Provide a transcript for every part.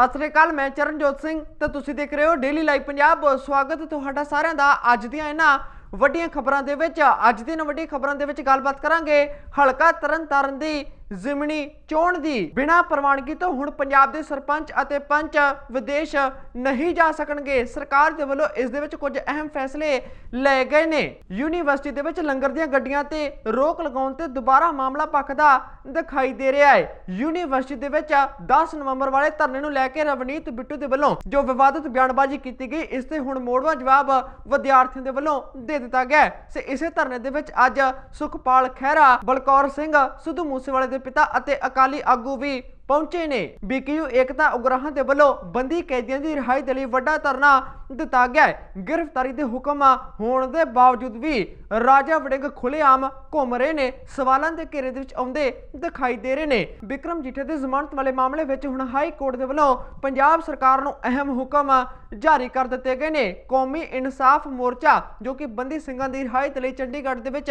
ਸਤਿ ਸ੍ਰੀ ਅਕਾਲ, ਮੈਂ ਚਰਨਜੋਤ ਸਿੰਘ ਤੇ ਤੁਸੀਂ ਦੇਖ ਰਹੇ ਹੋ ਡੇਲੀ ਲਾਈਵ ਪੰਜਾਬ ਸਵਾਗਤ ਤੁਹਾਡਾ ਸਾਰਿਆਂ ਦਾ ਅੱਜ ਦੀਆਂ ਇਹਨਾਂ ਵੱਡੀਆਂ ਖਬਰਾਂ ਦੇ ਵਿੱਚ। ਅੱਜ ਦੀਆਂ ਵੱਡੀਆਂ ਖਬਰਾਂ ਦੇ ਵਿੱਚ ਗੱਲਬਾਤ ਕਰਾਂਗੇ ਹਲਕਾ ਤਰਨਤਾਰਨ ਦੀ ਜ਼ਿਮਨੀ ਚੋਣ ਦੀ ਬਿਨਾਂ ਪ੍ਰਵਾਨਗੀ ਤੋਂ ਹੁਣ ਪੰਜਾਬ ਦੇ ਸਰਪੰਚ ਅਤੇ ਪੰਚ ਵਿਦੇਸ਼ ਨਹੀਂ ਜਾ ਸਕਣਗੇ। ਸਰਕਾਰ ਦੇ ਵੱਲੋਂ ਇਸ ਦੇ ਵਿੱਚ ਕੁਝ ਅਹਿਮ ਫੈਸਲੇ ਲਏ ਗਏ ਨੇ। ਯੂਨੀਵਰਸਿਟੀ ਦੇ ਵਿੱਚ ਲੰਗਰ ਦੀਆਂ ਗੱਡੀਆਂ ਤੇ ਰੋਕ ਲਗਾਉਣ ਤੇ ਦੁਬਾਰਾ ਮਾਮਲਾ ਪੱਕਦਾ ਦਿਖਾਈ ਦੇ ਰਿਹਾ ਹੈ। ਯੂਨੀਵਰਸਿਟੀ ਦੇ ਵਿੱਚ 10 ਨਵੰਬਰ ਵਾਲੇ ਧਰਨੇ ਨੂੰ ਲੈ ਕੇ ਰਵਨੀਤ ਬਿੱਟੂ ਦੇ ਵੱਲੋਂ ਜੋ ਵਿਵਾਦਤ ਬਿਆਨਬਾਜ਼ੀ ਕੀਤੀ ਗਈ, ਇਸ ਤੇ ਹੁਣ ਮੋੜਵਾ ਜਵਾਬ ਵਿਦਿਆਰਥੀਆਂ ਦੇ ਵੱਲੋਂ ਦੇ ਦਿੱਤਾ ਗਿਆ ਸੇ ਇਸੇ ਧਰਨੇ ਦੇ ਵਿੱਚ ਅੱਜ ਸੁਖਪਾਲ ਖਹਿਰਾ, ਬਲਕੌਰ ਸਿੰਘ, ਸਿੱਧੂ ਮੂਸੇਵਾਲੇ ਦੇ ਪਿਤਾ ਅਤੇ ਅਕਾਲੀ ਆਗੂ ਵੀ ਪਹੁੰਚੇ ਨੇ। ਬੀਕਯੂ ਏਕਤਾ ਉਗਰਾਹਾਂ ਦੇ ਵੱਲੋਂ ਬੰਦੀ ਕੈਦੀਆਂ ਦੀ ਰਿਹਾਈ ਦੇ ਲਈ ਵੱਡਾ ਧਰਨਾ ਦਿੱਤਾ ਗਿਆ ਹੈ। ਗ੍ਰਿਫਤਾਰੀ ਦੇ ਹੁਕਮ ਹੋਣ ਦੇ ਬਾਵਜੂਦ ਵੀ ਰਾਜਾ ਵੜਿੰਗ ਖੁੱਲੇਆਮ ਘੁੰਮ ਰਹੇ ਨੇ। ਸਵਾਲਾਂ ਦੇ ਘੇਰੇ ਦੇ ਵਿੱਚ ਆਉਂਦੇ ਦਿਖਾਈ ਦੇ ਰਹੇ ਨੇ। ਵਿਕਰਮ ਜੀਠੇ ਦੇ ਜ਼ਮਾਨਤ ਵਾਲੇ ਮਾਮਲੇ ਵਿੱਚ ਹੁਣ ਹਾਈ ਕੋਰਟ ਦੇ ਵੱਲੋਂ ਪੰਜਾਬ ਸਰਕਾਰ ਨੂੰ ਅਹਿਮ ਹੁਕਮ ਜਾਰੀ ਕਰ ਦਿੱਤੇ ਗਏ ਨੇ। ਕੌਮੀ ਇਨਸਾਫ ਮੋਰਚਾ, ਜੋ ਕਿ ਬੰਦੀ ਸਿੰਘਾਂ ਦੀ ਰਿਹਾਈ ਦੇ ਲਈ ਚੰਡੀਗੜ੍ਹ ਦੇ ਵਿੱਚ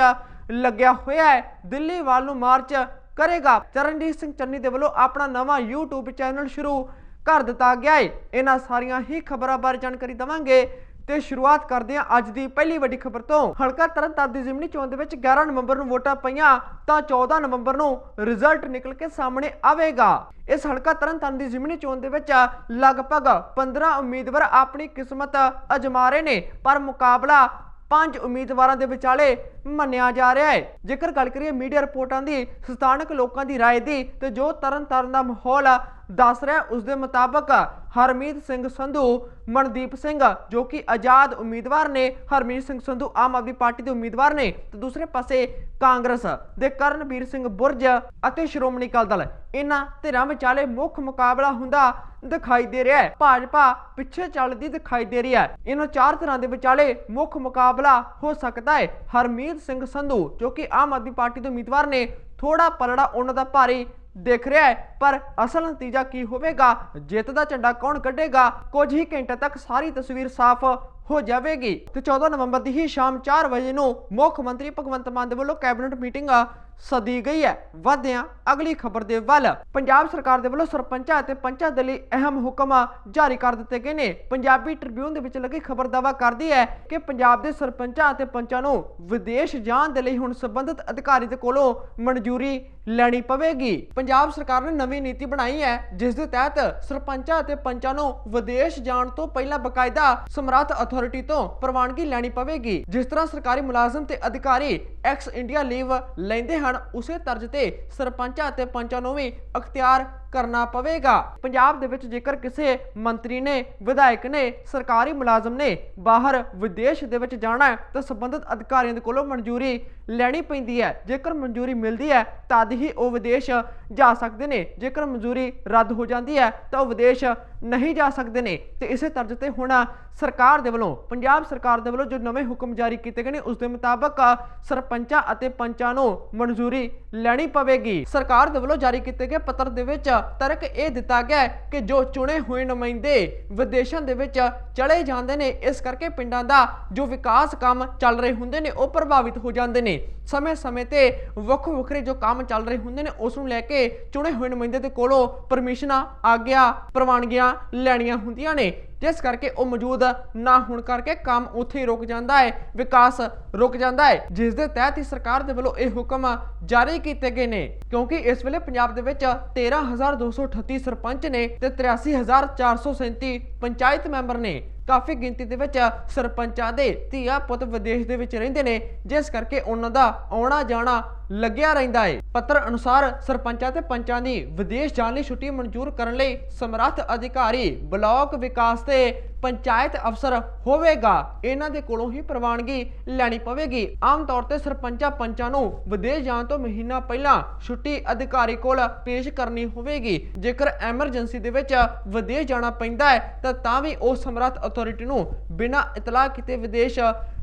ਲੱਗਿਆ ਹੋਇਆ ਹੈ, ਦਿੱਲੀ ਵੱਲ ਨੂੰ ਮਾਰਚ ਕਰੇਗਾ। ਚਰਨਜੀਤ ਸਿੰਘ ਚੰਨੀ ਦੇ ਵੱਲੋਂ ਆਪਣਾ ਨਵਾਂ YouTube ਚੈਨਲ ਸ਼ੁਰੂ ਕਰ ਦਿੱਤਾ ਗਿਆ ਹੈ ਇਹਨਾਂ ਸਾਰੀਆਂ ਹੀ ਖਬਰਾਂ ਬਾਰੇ ਜਾਣਕਾਰੀ ਦਵਾਂਗੇ ਤੇ ਸ਼ੁਰੂਆਤ ਕਰਦੇ ਹਾਂ ਅੱਜ ਦੀ ਪਹਿਲੀ ਵੱਡੀ ਖਬਰ ਤੋਂ। ਹਲਕਾ ਤਰਨਤਾਰਨ ਦੀ ਜ਼ਿਮਨੀ ਚੋਣ ਦੇ ਵਿੱਚ 11 ਨਵੰਬਰ ਨੂੰ ਵੋਟਾਂ ਪਈਆਂ ਤਾਂ 14 ਨਵੰਬਰ ਨੂੰ ਰਿਜ਼ਲਟ ਨਿਕਲ ਕੇ ਸਾਹਮਣੇ ਆਵੇਗਾ। ਇਸ ਹਲਕਾ ਤਰਨਤਾਰਨ ਦੀ ਜ਼ਿਮਨੀ ਚੋਣ ਦੇ ਵਿੱਚ ਲਗਭਗ 15 ਉਮੀਦਵਾਰ ਆਪਣੀ ਕਿਸਮਤ ਅਜਮਾ ਰਹੇ ਨੇ, ਪਰ ਮੁਕਾਬਲਾ ਪੰਜ ਉਮੀਦਵਾਰਾਂ ਦੇ ਵਿਚਾਲੇ ਮੰਨਿਆ ਜਾ ਰਿਹਾ ਹੈ ਜੇਕਰ ਗੱਲ ਕਰੀਏ ਮੀਡੀਆ ਰਿਪੋਰਟਾਂ ਦੀ ਸਥਾਨਕ ਲੋਕਾਂ ਦੀ رائے ਦੀ ਤੇ ਜੋ ਤਰਨ ਤਾਰਨ ਦਾ ਮਾਹੌਲ ਦੱਸ ਰਿਹਾ ਉਸ ਦੇ ਮੁਤਾਬਕ ਹਰਮੀਤ ਸਿੰਘ ਸੰਧੂ, ਮਨਦੀਪ ਸਿੰਘ ਜੋ ਕਿ ਆਜ਼ਾਦ ਉਮੀਦਵਾਰ ਨੇ, ਹਰਮੀਤ ਸਿੰਘ ਸੰਧੂ ਆਮ ਆਦਮੀ ਪਾਰਟੀ ਦੇ ਉਮੀਦਵਾਰ ਨੇ ਤੇ ਦੂਸਰੇ ਪਾਸੇ ਕਾਂਗਰਸ ਦੇ ਕਰਨਵੀਰ ਸਿੰਘ ਬੁਰਜ ਅਤੇ ਸ਼੍ਰੋਮਣੀ ਅਕਾਲੀ ਦਲ। ਇਹਨਾਂ ਧਿਰਾਂ ਵਿਚਾਲੇ ਮੁੱਖ ਮੁਕਾਬਲਾ ਹੁੰਦਾ ਦਿਖਾਈ ਦੇ ਰਿਹਾ ਹੈ। ਭਾਜਪਾ ਪਿੱਛੇ ਚੱਲਦੀ ਦਿਖਾਈ ਦੇ ਰਹੀ ਹੈ। ਇਹਨਾਂ ਚਾਰ ਧਿਰਾਂ ਦੇ ਵਿਚਾਲੇ ਮੁੱਖ ਮੁਕਾਬਲਾ ਹੋ ਸਕਦਾ ਹੈ। ਹਰਮੀਤ ਸਿੰਘ ਸੰਧੂ ਜੋ ਕਿ ਆਮ ਆਦਮੀ ਪਾਰਟੀ ਦੇ ਉਮੀਦਵਾਰ ਨੇ ਥੋੜਾ ਪਲੜਾ ਉਹਨਾਂ ਦਾ ਭਾਰੀ ਦਿਖ ਰਿਹਾ ਹੈ, ਪਰ ਅਸਲ ਨਤੀਜਾ ਕੀ ਹੋਵੇਗਾ? ਜਿੱਤ ਦਾ ਝੰਡਾ ਕੌਣ ਕੱਢੇਗਾ? ਕੁਝ ਹੀ ਘੰਟੇ ਤੱਕ ਸਾਰੀ ਤਸਵੀਰ ਸਾਫ਼ ਹੋ ਜਾਵੇਗੀ। ਤੇ 14 ਨਵੰਬਰ ਦੀ ਹੀ ਸ਼ਾਮ 4 ਵਜੇ ਨੂੰ ਮੁੱਖ ਮੰਤਰੀ ਭਗਵੰਤ ਮਾਨ ਦੇ ਵੱਲੋਂ ਕੈਬਨਿਟ ਮੀਟਿੰਗ ਸਦੀ ਗਈ ਹੈ। ਵਧਿਆਂ, ਅਗਲੀ ਖਬਰ ਦੇ ਵੱਲ। ਪੰਜਾਬ ਸਰਕਾਰ ਦੇ ਵੱਲੋਂ ਸਰਪੰਚਾਂ ਅਤੇ ਪੰਚਾਂ ਦੇ ਲਈ ਅਹਿਮ ਹੁਕਮ ਜਾਰੀ ਕਰ ਦਿੱਤੇ ਗਏ ਨੇ। ਪੰਜਾਬੀ ਟ੍ਰਿਬਿਊਨ ਦੇ ਵਿੱਚ ਲੱਗੀ ਖਬਰ ਦਾਵਾ ਕਰਦੀ ਹੈ ਕਿ ਪੰਜਾਬ ਦੇ ਸਰਪੰਚਾਂ ਅਤੇ ਪੰਚਾਂ ਨੂੰ ਵਿਦੇਸ਼ ਜਾਣ ਦੇ ਲਈ ਹੁਣ ਸੰਬੰਧਿਤ ਅਧਿਕਾਰੀ ਦੇ ਕੋਲੋਂ ਮਨਜ਼ੂਰੀ ਲੈਣੀ ਪਵੇਗੀ। ਪੰਜਾਬ ਸਰਕਾਰ ਨੇ ਨਵੀਂ ਨੀਤੀ ਬਣਾਈ ਹੈ, ਜਿਸ ਦੇ ਤਹਿਤ ਸਰਪੰਚਾਂ ਅਤੇ ਪੰਚਾਂ ਨੂੰ ਵਿਦੇਸ਼ ਜਾਣ ਤੋਂ ਪਹਿਲਾਂ ਬਕਾਇਦਾ ਸਮਰੱਥ ਅਥਾਰਟੀ ਤੋਂ ਪ੍ਰਵਾਨਗੀ ਲੈਣੀ ਪਵੇਗੀ, ਜਿਸ ਤਰ੍ਹਾਂ ਸਰਕਾਰੀ ਮੁਲਾਜ਼ਮ ਤੇ ਅਧਿਕਾਰੀ ਐਕਸ ਇੰਡੀਆ ਲੀਵ ਲੈਂਦੇ ਹਨ। ਉਸੇ ਤਰਜ਼ ਤੇ ਸਰਪੰਚਾਂ ਅਤੇ ਪੰਚਾਂ ਨੂੰ ਵੀ ਅਖਤਿਆਰ ਕਰਨਾ ਪਵੇਗਾ। ਪੰਜਾਬ ਦੇ ਵਿੱਚ ਜੇਕਰ ਕਿਸੇ ਮੰਤਰੀ ਨੇ, ਵਿਧਾਇਕ ਨੇ, ਸਰਕਾਰੀ ਮੁਲਾਜ਼ਮ ਨੇ ਬਾਹਰ ਵਿਦੇਸ਼ ਦੇ ਵਿੱਚ ਜਾਣਾ ਤਾਂ ਸੰਬੰਧਿਤ ਅਧਿਕਾਰੀਆਂ ਦੇ ਕੋਲੋਂ ਮਨਜ਼ੂਰੀ ਲੈਣੀ ਪੈਂਦੀ ਹੈ। ਜੇਕਰ ਮਨਜ਼ੂਰੀ ਮਿਲਦੀ ਹੈ, ਤਦ ਹੀ ਉਹ ਵਿਦੇਸ਼ ਜਾ ਸਕਦੇ ਨੇ। ਜੇਕਰ ਮਨਜ਼ੂਰੀ ਰੱਦ ਹੋ ਜਾਂਦੀ ਹੈ, ਤਾਂ ਉਹ ਵਿਦੇਸ਼ ਨਹੀਂ ਜਾ ਸਕਦੇ ਨੇ। ਤੇ ਇਸੇ ਤਰਜ਼ ਤੇ ਹੁਣ ਸਰਕਾਰ ਦੇ ਵੱਲੋਂ, ਪੰਜਾਬ ਸਰਕਾਰ ਦੇ ਵੱਲੋਂ ਜੋ ਨਵੇਂ ਹੁਕਮ ਜਾਰੀ ਕੀਤੇ ਗਏ ਨੇ, ਉਸ ਦੇ ਮੁਤਾਬਕ ਸਰਪੰਚਾਂ ਅਤੇ ਪੰਚਾਂ ਨੂੰ ਮਨਜ਼ੂਰੀ ਲੈਣੀ ਪਵੇਗੀ। ਸਰਕਾਰ ਦੇ ਵੱਲੋਂ ਜਾਰੀ ਕੀਤੇ ਗਏ ਪੱਤਰ ਦੇ ਵਿੱਚ ਤਰਕ ਇਹ ਦਿੱਤਾ ਗਿਆ ਕਿ ਜੋ ਚੁਣੇ ਹੋਏ ਨੁਮਾਇੰਦੇ ਵਿਦੇਸ਼ਾਂ ਦੇ ਵਿੱਚ ਚਲੇ ਜਾਂਦੇ ਨੇ, ਇਸ ਕਰਕੇ ਪਿੰਡਾਂ ਦਾ ਜੋ ਵਿਕਾਸ ਕੰਮ ਚੱਲ ਰਹੇ ਹੁੰਦੇ ਨੇ, ਉਹ ਪ੍ਰਭਾਵਿਤ ਹੋ ਜਾਂਦੇ ਨੇ। ਸਮੇਂ-ਸਮੇਂ ਤੇ ਵੱਖੋ ਵੱਖਰੇ ਜੋ ਕੰਮ ਚੱਲ ਰਹੇ ਹੁੰਦੇ ਨੇ, ਉਸ ਨੂੰ ਲੈ ਕੇ ਚੁਣੇ ਹੋਏ ਨੁਮਾਇੰਦੇ ਦੇ ਕੋਲੋਂ ਪਰਮਿਸ਼ਨਾਂ ਆਗਿਆ, ਪ੍ਰਵਾਨਗੀਆਂ ਲੈਣੀਆਂ ਹੁੰਦੀਆਂ ਨੇ। ਜਿਸ ਕਰਕੇ ਉਹ ਮੌਜੂਦ ਨਾ ਹੋਣ ਕਰਕੇ ਕੰਮ ਉੱਥੇ ਹੀ ਰੁਕ ਜਾਂਦਾ ਹੈ, ਵਿਕਾਸ ਰੁਕ ਜਾਂਦਾ ਹੈ, ਜਿਸ ਦੇ ਤਹਿਤ ਹੀ ਸਰਕਾਰ ਦੇ ਵੱਲੋਂ ਇਹ ਹੁਕਮ ਜਾਰੀ ਕੀਤੇ ਗਏ ਨੇ। ਕਿਉਂਕਿ ਇਸ ਵੇਲੇ ਪੰਜਾਬ ਦੇ ਵਿੱਚ 13238 ਸਰਪੰਚ ਨੇ ਤੇ 83437 ਪੰਚਾਇਤ ਮੈਂਬਰ ਨੇ। ਕਾਫੀ ਗਿਣਤੀ ਦੇ ਵਿੱਚ ਸਰਪੰਚਾਂ ਦੇ ਧੀਆ ਪੁੱਤ ਵਿਦੇਸ਼ ਦੇ ਵਿੱਚ ਰਹਿੰਦੇ ਨੇ, ਜਿਸ ਕਰਕੇ ਉਹਨਾਂ ਦਾ ਆਉਣਾ ਜਾਣਾ ਲੱਗਿਆ ਰਹਿੰਦਾ ਹੈ ਪੱਤਰ ਅਨੁਸਾਰ ਸਰਪੰਚਾਂ ਤੇ ਪੰਚਾਂ ਦੀ ਵਿਦੇਸ਼ ਜਾਣ ਲਈ ਛੁੱਟੀ ਮਨਜ਼ੂਰ ਕਰਨ ਲਈ ਸਮਰੱਥ ਅਧਿਕਾਰੀ ਬਲਾਕ ਵਿਕਾਸ ਤੇ ਪੰਚਾਇਤ ਅਫਸਰ ਹੋਵੇਗਾ। ਇਹਨਾਂ ਦੇ ਕੋਲੋਂ ਹੀ ਪ੍ਰਵਾਨਗੀ ਲੈਣੀ ਪਵੇਗੀ। ਆਮ ਤੌਰ ਤੇ ਸਰਪੰਚਾਂ ਪੰਚਾਂ ਨੂੰ ਵਿਦੇਸ਼ ਜਾਣ ਤੋਂ ਮਹੀਨਾ ਪਹਿਲਾਂ ਛੁੱਟੀ ਅਧਿਕਾਰੀ ਕੋਲ ਪੇਸ਼ ਕਰਨੀ ਹੋਵੇਗੀ। ਜੇਕਰ ਐਮਰਜੈਂਸੀ ਦੇ ਵਿੱਚ ਵਿਦੇਸ਼ ਜਾਣਾ ਪੈਂਦਾ ਹੈ ਤਾਂ ਤਾਂ ਵੀ ਉਹ ਸਮਰੱਥ ਅਥਾਰਟੀ ਨੂੰ ਬਿਨਾਂ ਇਤਲਾਹ ਕੀਤੇ ਵਿਦੇਸ਼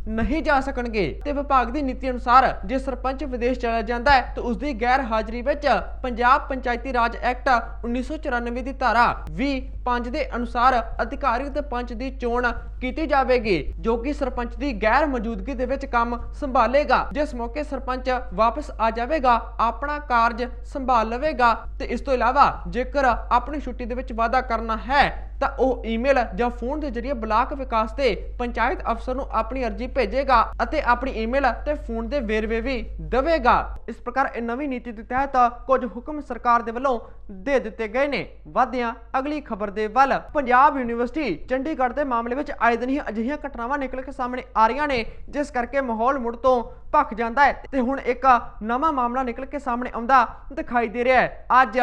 ਨਹੀਂ ਜਾ ਸਕਣਗੇ। ਤੇ ਵਿਭਾਗ ਦੀ ਨੀਤੀ ਅਨੁਸਾਰ ਜੇ ਸਰਪੰਚ ਵਿਦੇਸ਼ ਚਲਾ ਜਾਂਦਾ ਹੈ, ਤਾਂ ਉਸ ਦੀ ਗੈਰ ਹਾਜ਼ਰੀ ਵਿੱਚ ਪੰਜਾਬ ਪੰਚਾਇਤੀ ਰਾਜ ਐਕਟ 1994 ਦੀ ਧਾਰਾ 20 5 ਦੇ ਅਨੁਸਾਰ ਅਧਿਕਾਰਿਤ ਪੰਚ ਦੀ ਚੋਣ ਕੀਤੀ ਜਾਵੇਗੀ, ਜੋ ਕਿ ਸਰਪੰਚ ਦੀ ਗੈਰ ਮੌਜੂਦਗੀ ਦੇ ਵਿੱਚ ਕੰਮ ਸੰਭਾਲੇਗਾ। ਜਿਸ ਮੌਕੇ ਸਰਪੰਚ ਵਾਪਸ ਆ ਜਾਵੇਗਾ, ਆਪਣਾ ਕਾਰਜ ਸੰਭਾਲ ਲਵੇਗਾ ਤੇ ਇਸ ਤੋਂ ਇਲਾਵਾ ਜੇਕਰ ਆਪਣੀ ਛੁੱਟੀ ਦੇ ਵਿੱਚ ਵਾਅਦਾ ਕਰਨਾ ਹੈ, ਤਾਂ ਉਹ ਈਮੇਲ ਜਾਂ ਫੋਨ ਦੇ ਜ਼ਰੀਏ ਬਲਾਕ ਵਿਕਾਸ ਤੇ ਪੰਚਾਇਤ ਅਫਸਰ ਨੂੰ ਆਪਣੀ ਅਰਜ਼ੀ ਭੇਜੇਗਾ ਅਤੇ ਆਪਣੀ ਈਮੇਲ ਤੇ ਫੋਨ ਦੇ ਵੇਰਵੇ ਵੀ ਦੇਵੇਗਾ। ਇਸ ਪ੍ਰਕਾਰ ਇਹ ਨਵੀਂ ਨੀਤੀ ਦੇ ਤਹਿਤ ਕੁਝ ਹੁਕਮ ਸਰਕਾਰ ਦੇ ਵੱਲੋਂ ਦੇ ਦਿੱਤੇ ਗਏ ਨੇ। ਵਾਧਿਆਂ, ਅਗਲੀ ਖਬਰ ਦੇ ਵੱਲ ਪੰਜਾਬ ਯੂਨੀਵਰਸਿਟੀ ਚੰਡੀਗੜ੍ਹ ਦੇ ਮਾਮਲੇ ਵਿੱਚ ਆਏ ਦਿਨ ਹੀ ਅਜਿਹੀਆਂ ਘਟਨਾਵਾਂ ਨਿਕਲ ਕੇ ਸਾਹਮਣੇ ਆ ਰਹੀਆਂ ਨੇ, ਜਿਸ ਕਰਕੇ ਮਾਹੌਲ ਮੁੜ ਤੋਂ ਭਖ ਜਾਂਦਾ ਹੈ ਤੇ ਹੁਣ ਇੱਕ ਨਵਾਂ ਮਾਮਲਾ ਨਿਕਲ ਕੇ ਸਾਹਮਣੇ ਆਉਂਦਾ ਦਿਖਾਈ ਦੇ ਰਿਹਾ ਹੈ। ਅੱਜ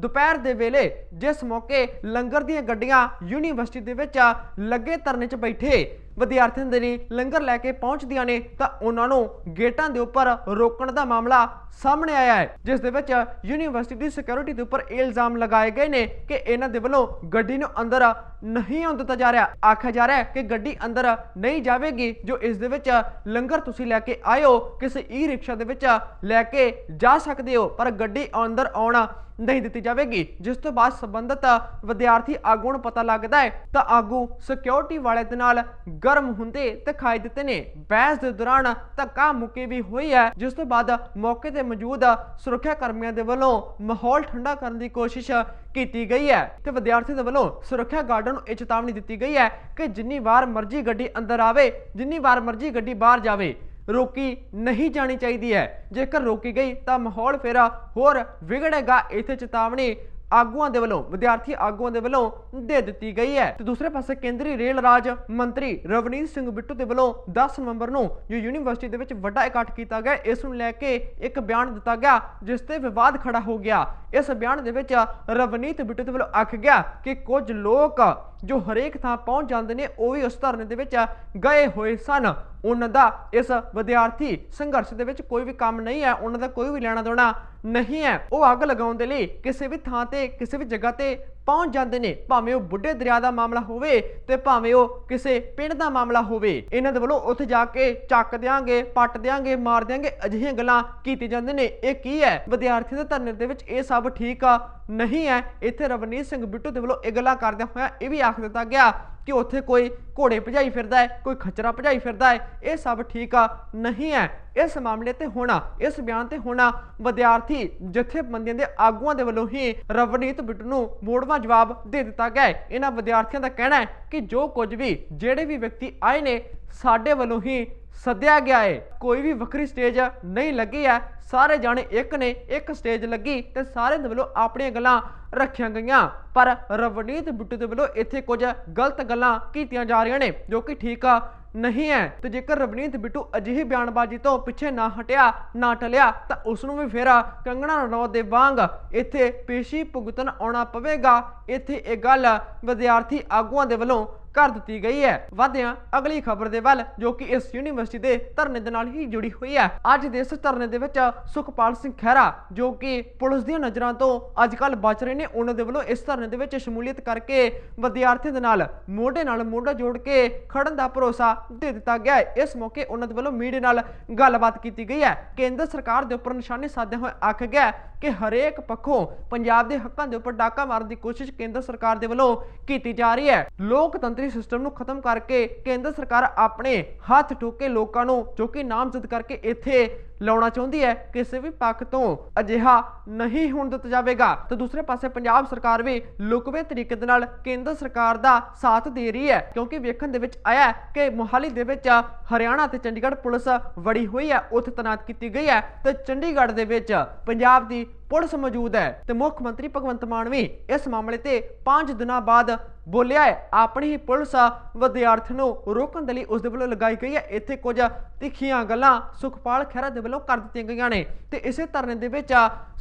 ਦੁਪਹਿਰ ਦੇ ਵੇਲੇ ਜਿਸ ਮੌਕੇ ਲੰਗਰ ਦੀਆਂ ਗੱਡੀਆਂ ਯੂਨੀਵਰਸਿਟੀ ਦੇ ਵਿੱਚ ਲੱਗੇ ਧਰਨੇ 'ਚ ਬੈਠੇ ਵਿਦਿਆਰਥੀਆਂ ਦੇ ਲਈ ਲੰਗਰ ਲੈ ਕੇ ਪਹੁੰਚਦੀਆਂ ਨੇ, ਤਾਂ ਉਹਨਾਂ ਨੂੰ ਗੇਟਾਂ ਦੇ ਉੱਪਰ ਰੋਕਣ ਦਾ ਮਾਮਲਾ ਸਾਹਮਣੇ ਆਇਆ ਹੈ, ਜਿਸ ਦੇ ਵਿੱਚ ਯੂਨੀਵਰਸਿਟੀ ਦੀ ਸਿਕਿਉਰਿਟੀ ਦੇ ਉੱਪਰ ਇਹ ਇਲਜ਼ਾਮ ਲਗਾਏ ਗਏ ਨੇ ਕਿ ਇਹਨਾਂ ਦੇ ਵੱਲੋਂ ਗੱਡੀ ਨੂੰ ਅੰਦਰ ਨਹੀਂ ਆਉਣ ਦਿੱਤਾ ਜਾ ਰਿਹਾ। ਆਖਿਆ ਜਾ ਰਿਹਾ ਕਿ ਗੱਡੀ ਅੰਦਰ ਨਹੀਂ ਜਾਵੇਗੀ, ਜੋ ਇਸ ਦੇ ਵਿੱਚ ਲੰਗਰ ਤੁਸੀਂ ਲੈ ਕੇ ਆਇਓ, ਕਿਸੇ ਈ ਰਿਕਸ਼ਾ ਦੇ ਵਿੱਚ ਲੈ ਕੇ ਜਾ ਸਕਦੇ ਹੋ, ਪਰ ਗੱਡੀ ਅੰਦਰ ਆਉਣਾ ਨਹੀਂ ਦਿੱਤੀ ਜਾਵੇਗੀ। ਜਿਸ ਤੋਂ ਬਾਅਦ ਸੰਬੰਧਤ ਵਿਦਿਆਰਥੀ ਆਗੂ ਨੂੰ ਪਤਾ ਲੱਗਦਾ ਹੈ, ਤਾਂ ਆਗੂ ਸਿਕਿਉਰਿਟੀ ਵਾਲੇ ਦੇ ਨਾਲ ਗਰਮ ਹੁੰਦੇ ਦਿਖਾਈ ਦਿੱਤੇ ਨੇ। ਬਹਿਸ ਦੇ ਦੌਰਾਨ ਧੱਕਾ ਮੁੱਕੀ ਵੀ ਹੋਈ ਹੈ, ਜਿਸ ਤੋਂ ਬਾਅਦ ਮੌਕੇ ਤੇ ਮੌਜੂਦ ਸੁਰੱਖਿਆ ਕਰਮੀਆਂ ਦੇ ਵੱਲੋਂ ਮਾਹੌਲ ਠੰਡਾ ਕਰਨ ਦੀ ਕੋਸ਼ਿਸ਼ ਕੀਤੀ ਗਈ ਹੈ ਤੇ ਵਿਦਿਆਰਥੀ ਦੇ ਵੱਲੋਂ ਸੁਰੱਖਿਆ ਗਾਰਡਾਂ ਨੂੰ ਇਹ ਚੇਤਾਵਨੀ ਦਿੱਤੀ ਗਈ ਹੈ ਕਿ ਜਿੰਨੀ ਵਾਰ ਮਰਜ਼ੀ ਗੱਡੀ ਅੰਦਰ ਆਵੇ, ਜਿੰਨੀ ਵਾਰ ਮਰਜ਼ੀ ਗੱਡੀ ਬਾਹਰ ਜਾਵੇ, ਰੋਕੀ ਨਹੀਂ ਜਾਣੀ ਚਾਹੀਦੀ ਹੈ। ਜੇਕਰ ਰੋਕੀ ਗਈ ਤਾਂ ਮਾਹੌਲ ਫਿਰ ਹੋਰ ਵਿਗੜੇਗਾ। ਇੱਥੇ ਚੇਤਾਵਨੀ ਆਗੂਆਂ ਦੇ ਵੱਲੋਂ, ਵਿਦਿਆਰਥੀ ਆਗੂਆਂ ਦੇ ਵੱਲੋਂ ਦੇ ਦਿੱਤੀ ਗਈ ਹੈ। ਤੇ ਦੂਸਰੇ ਪਾਸੇ ਕੇਂਦਰੀ ਰੇਲ ਰਾਜ ਮੰਤਰੀ ਰਵਨੀਤ ਸਿੰਘ ਬਿੱਟੂ ਦੇ ਵੱਲੋਂ 10 ਨਵੰਬਰ ਨੂੰ ਜੋ ਯੂਨੀਵਰਸਿਟੀ ਦੇ ਵਿੱਚ ਵੱਡਾ ਇਕੱਠ ਕੀਤਾ ਗਿਆ, ਇਸ ਨੂੰ ਲੈ ਕੇ ਇੱਕ ਬਿਆਨ ਦਿੱਤਾ ਗਿਆ, ਜਿਸ ਤੇ ਵਿਵਾਦ ਖੜਾ ਹੋ ਗਿਆ। ਇਸ ਬਿਆਨ ਦੇ ਵਿੱਚ ਰਵਨੀਤ ਬਿੱਟੂ ਦੇ ਵੱਲੋਂ ਆਖ ਗਿਆ ਕਿ ਕੁਝ ਲੋਕ ਜੋ ਹਰੇਕ ਥਾਂ ਪਹੁੰਚ ਜਾਂਦੇ ਨੇ, ਉਹ ਵੀ ਉਸ ਧਰਨੇ ਦੇ ਵਿੱਚ ਗਏ ਹੋਏ ਸਨ। ਉਹਨਾਂ ਦਾ ਇਸ ਵਿਦਿਆਰਥੀ ਸੰਘਰਸ਼ ਦੇ ਵਿੱਚ ਕੋਈ ਵੀ ਕੰਮ ਨਹੀਂ ਹੈ, ਉਹਨਾਂ ਦਾ ਕੋਈ ਵੀ ਲੈਣਾ ਦੇਣਾ ਨਹੀਂ ਹੈ। ਉਹ ਅੱਗ ਲਗਾਉਣ ਦੇ ਲਈ ਕਿਸੇ ਵੀ ਥਾਂ ਤੇ, ਕਿਸੇ ਵੀ ਜਗ੍ਹਾ ਤੇ ਪਹੁੰਚ ਜਾਂਦੇ ਨੇ, ਭਾਵੇਂ ਉਹ ਬੁੱਢੇ ਦਰਿਆ ਦਾ ਮਾਮਲਾ ਹੋਵੇ ਤੇ ਭਾਵੇਂ ਉਹ ਕਿਸੇ ਪਿੰਡ ਦਾ ਮਾਮਲਾ ਹੋਵੇ। ਇਹਨਾਂ ਦੇ ਵੱਲੋਂ ਉੱਥੇ ਜਾ ਕੇ ਚੱਕ ਦਿਆਂਗੇ, ਪੱਟ ਦਿਆਂਗੇ, ਮਾਰ ਦਿਆਂਗੇ, ਅਜਿਹੀਆਂ ਗੱਲਾਂ ਕੀਤੀ ਜਾਂਦੇ ਨੇ। ਇਹ ਕੀ ਹੈ? ਵਿਦਿਆਰਥੀਆਂ ਦੇ ਧਰਨੇ ਦੇ ਵਿੱਚ ਇਹ ਸਭ ਠੀਕ ਆ? ਨਹੀਂ ਹੈ। ਇੱਥੇ ਰਵਨੀਤ ਸਿੰਘ ਬਿੱਟੂ ਦੇ ਵੱਲੋਂ ਇਹ ਗੱਲਾਂ ਕਰਦਿਆਂ ਹੋਇਆ ਇਹ ਵੀ ਆਖ ਦਿੱਤਾ ਗਿਆ ਕਿ ਉੱਥੇ ਕੋਈ ਘੋੜੇ ਭਜਾਈ ਫਿਰਦਾ ਹੈ, ਕੋਈ ਖੱਚਰਾ ਭਜਾਈ ਫਿਰਦਾ ਹੈ, ਇਹ ਸਭ ਠੀਕ ਆ, ਨਹੀਂ ਹੈ। ਇਸ ਮਾਮਲੇ ਤੇ ਹੋਣਾ ਇਸ ਬਿਆਨ ਤੇ ਹੋਣਾ ਵਿਦਿਆਰਥੀ ਜਥੇਬੰਦੀਆਂ ਦੇ ਆਗੂਆਂ ਦੇ ਵੱਲੋਂ ਹੀ ਰਵਨੀਤ ਬਿੱਟੂ ਨੂੰ ਮੋੜਵਾ ਜਵਾਬ ਦੇ ਦਿੱਤਾ ਗਿਆ ਹੈ। ਇਹਨਾਂ ਵਿਦਿਆਰਥੀਆਂ ਦਾ ਕਹਿਣਾ ਹੈ ਕਿ ਜੋ ਕੁਝ ਵੀ, ਜਿਹੜੇ ਵੀ ਵਿਅਕਤੀ ਆਏ ਨੇ, ਸਾਡੇ ਵੱਲੋਂ ਹੀ ਸੱਦਿਆ ਗਿਆ ਹੈ ਕੋਈ ਵੀ ਵੱਖਰੀ ਸਟੇਜ ਨਹੀਂ ਲੱਗੀ ਹੈ ਸਾਰੇ ਜਾਣੇ ਇੱਕ ਨੇ ਇੱਕ ਸਟੇਜ ਲੱਗੀ ਤੇ ਸਾਰੇ ਦੇ ਵੱਲੋਂ ਆਪਣੀਆਂ ਗੱਲਾਂ ਰੱਖੀਆਂ ਗਈਆਂ। ਪਰ ਰਵਨੀਤ ਬਿੱਟੂ ਦੇ ਵੱਲੋਂ ਇੱਥੇ ਕੁਝ ਗਲਤ ਗੱਲਾਂ ਕੀਤੀਆਂ ਜਾ ਰਹੀਆਂ ਨੇ, ਜੋ ਕਿ ਠੀਕ ਆ ਨਹੀਂ ਹੈ ਤੇ ਜੇਕਰ ਰਵਨੀਤ ਬਿੱਟੂ ਅਜਿਹੀ ਬਿਆਨਬਾਜ਼ੀ ਤੋਂ ਪਿੱਛੇ ਨਾ ਹਟਿਆ, ਨਾ ਟਲਿਆ, ਤਾਂ ਉਸ ਨੂੰ ਵੀ ਫੇਰ ਕੰਗਣਾ ਰਣੌਤ ਦੇ ਵਾਂਗ ਇੱਥੇ ਪੇਸ਼ੀ ਭੁਗਤਣ ਆਉਣਾ ਪਵੇਗਾ। ਇੱਥੇ ਇਹ ਗੱਲ ਵਿਦਿਆਰਥੀ ਆਗੂਆਂ ਦੇ ਵੱਲੋਂ ਕਰ ਦਿੱਤੀ ਗਈ ਹੈ। ਵਾਧਿਆਂ, ਅਗਲੀ ਖਬਰ ਦੇ ਵੱਲ, ਜੋ ਕਿ ਇਸ ਯੂਨੀਵਰਸਿਟੀ ਦੇ ਧਰਨੇ ਦੇ ਨਾਲ ਹੀ ਜੁੜੀ ਹੋਈ ਹੈ। ਅੱਜ ਦੇ ਇਸ ਧਰਨੇ ਦੇ ਵਿੱਚ ਸੁਖਪਾਲ ਸਿੰਘ ਖਹਿਰਾ, ਜੋ ਕਿ ਪੁਲਿਸ ਦੀਆਂ ਨਜ਼ਰਾਂ ਤੋਂ ਅੱਜ ਕੱਲ ਬਚ ਰਹੇ ਨੇ, ਉਹਨਾਂ ਦੇ ਵੱਲੋਂ ਇਸ ਧਰਨੇ ਦੇ ਵਿੱਚ ਸ਼ਮੂਲੀਅਤ ਕਰਕੇ ਵਿਦਿਆਰਥੀਆਂ ਦੇ ਨਾਲ ਮੋਢੇ ਨਾਲ ਮੋਢਾ ਜੋੜ ਕੇ ਖੜਨ ਦਾ ਭਰੋਸਾ ਦੇ ਦਿੱਤਾ ਗਿਆ ਹੈ। ਇਸ ਮੌਕੇ ਉਹਨਾਂ ਦੇ ਵੱਲੋਂ ਮੀਡੀਆ ਨਾਲ ਗੱਲਬਾਤ ਕੀਤੀ ਗਈ ਹੈ। ਕੇਂਦਰ ਸਰਕਾਰ ਦੇ ਉੱਪਰ ਨਿਸ਼ਾਨੇ ਸਾਧਿਆ ਹੋਏ ਆਖ ਗਿਆ ਕਿ ਹਰੇਕ ਪੱਖੋਂ ਪੰਜਾਬ ਦੇ ਹੱਕਾਂ ਦੇ ਉੱਪਰ ਡਾਕਾ ਮਾਰਨ ਦੀ ਕੋਸ਼ਿਸ਼ ਕੇਂਦਰ ਸਰਕਾਰ ਦੇ ਵੱਲੋਂ ਕੀਤੀ ਜਾ ਰਹੀ ਹੈ। ਲੋਕਤੰਤਰੀ ਸਿਸਟਮ ਨੂੰ ਖਤਮ ਕਰਕੇ ਕੇਂਦਰ ਸਰਕਾਰ ਆਪਣੇ ਹੱਥ ਠੋਕੇ ਲੋਕਾਂ ਨੂੰ ਜੋ ਕਿ ਨਾਮਜ਼ਦ ਕਰਕੇ ਇੱਥੇ ਲਾਉਣਾ ਚਾਹੁੰਦੀ ਹੈ, ਕਿਸੇ ਵੀ ਪੱਖ ਤੋਂ ਅਜਿਹਾ ਨਹੀਂ ਹੋਣ ਦਿੱਤਾ ਜਾਵੇਗਾ। ਤੇ ਦੂਸਰੇ ਪਾਸੇ ਪੰਜਾਬ ਸਰਕਾਰ ਵੀ ਲੁਕਵੇਂ ਤਰੀਕੇ ਦੇ ਨਾਲ ਕੇਂਦਰ ਸਰਕਾਰ ਦਾ ਸਾਥ ਦੇ ਰਹੀ ਹੈ, ਕਿਉਂਕਿ ਵੇਖਣ ਦੇ ਵਿੱਚ ਆਇਆ ਕਿ ਮੋਹਾਲੀ ਦੇ ਵਿੱਚ ਹਰਿਆਣਾ ਤੇ ਚੰਡੀਗੜ੍ਹ ਪੁਲਿਸ ਵੜੀ ਹੋਈ ਹੈ, ਉੱਥੇ ਤੈਨਾਤ ਕੀਤੀ ਗਈ ਹੈ ਤੇ ਚੰਡੀਗੜ੍ਹ ਦੇ ਵਿੱਚ ਪੰਜਾਬ ਦੀ ਪੁਲਿਸ ਮੌਜੂਦ ਹੈ। ਤੇ ਮੁੱਖ ਮੰਤਰੀ ਭਗਵੰਤ ਮਾਨ ਵੀ ਇਸ ਮਾਮਲੇ ਤੇ 5 ਦਿਨਾਂ ਬਾਅਦ ਬੋਲਿਆ ਹੈ, ਆਪਣੀ ਹੀ ਪੁਲਿਸ ਵਿਦਿਆਰਥੀ ਨੂੰ ਰੋਕਣ ਦੇ ਲਈ ਉਸ ਦੇ ਵੱਲੋਂ ਲਗਾਈ ਗਈ ਹੈ। ਇੱਥੇ ਕੁਝ ਤਿੱਖੀਆਂ ਗੱਲਾਂ ਸੁਖਪਾਲ ਖਹਿਰਾ ਦੇ ਵੱਲੋਂ ਕਰ ਦਿੱਤੀਆਂ ਗਈਆਂ ਨੇ। ਤੇ ਇਸੇ ਧਰਨੇ ਦੇ ਵਿੱਚ